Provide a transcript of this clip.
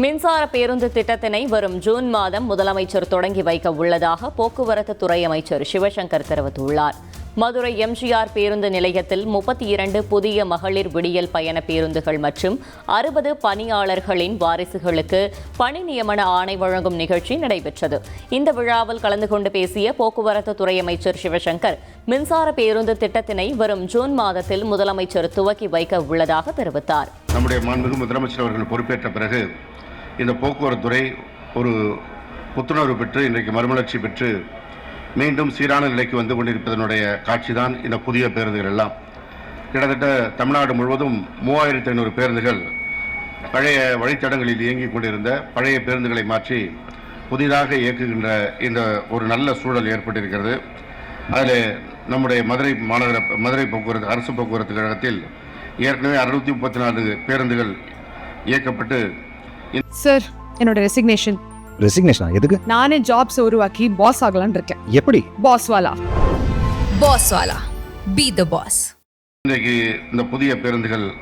மின்சார பேருந்து திட்டத்தினை வரும் ஜூன் மாதம் முதலமைச்சர் தொடங்கி வைக்க உள்ளதாக போக்குவரத்து துறை அமைச்சர் சிவசங்கர் தெரிவித்துள்ளார். மதுரை எம்ஜிஆர் பேருந்து நிலையத்தில் முப்பத்தி இரண்டு புதிய மகளிர் விடியல் பயண பேருந்துகள் மற்றும் அறுபது பணியாளர்களின் வாரிசுகளுக்கு பணி நியமன ஆணை வழங்கும் நிகழ்ச்சி நடைபெற்றது. இந்த விழாவில் கலந்து கொண்டு பேசிய போக்குவரத்து துறை அமைச்சர் சிவசங்கர் மின்சார பேருந்து திட்டத்தினை வரும் ஜூன் மாதத்தில் முதலமைச்சர் துவக்கி வைக்க உள்ளதாக தெரிவித்தார். நம்முடைய மாண்புமிகு முதலமைச்சர் அவர்கள் பொறுப்பேற்ற பிறகு இந்த போக்குவரத்துறை ஒரு புத்துணர்வு பெற்று இன்றைக்கு மறுமலர்ச்சி பெற்று மீண்டும் சீரான நிலைக்கு வந்து கொண்டிருப்பதனுடைய காட்சி தான் இந்த புதிய பேருந்துகள் எல்லாம். கிட்டத்தட்ட தமிழ்நாடு முழுவதும் மூவாயிரத்தி ஐநூறு பேருந்துகள் பழைய வழித்தடங்களில் இயங்கிக் கொண்டிருந்த பழைய பேருந்துகளை மாற்றி புதிதாக இயக்குகின்ற இந்த ஒரு நல்ல சூழல் ஏற்பட்டிருக்கிறது. அதில் நம்முடைய மதுரை மாநகர மதுரை போக்குவரத்து அரசு போக்குவரத்து கழகத்தில் ஏற்கனவே அறுநூத்தி முப்பத்தி நாலு பேருந்துகள் இயக்கப்பட்டு சார் என்னோட ரெசிக்னேஷன் ரெசிக்னேஷனா எதுக்கு? நானே ஜாப்ஸ் உருவாக்கி பாஸ் ஆகலாம்னு இருக்கேன். எப்படி? பாஸ் வாலா. Boss Wala. Be the boss. இன்றைக்கு இந்த புதிய பேருந்துகள்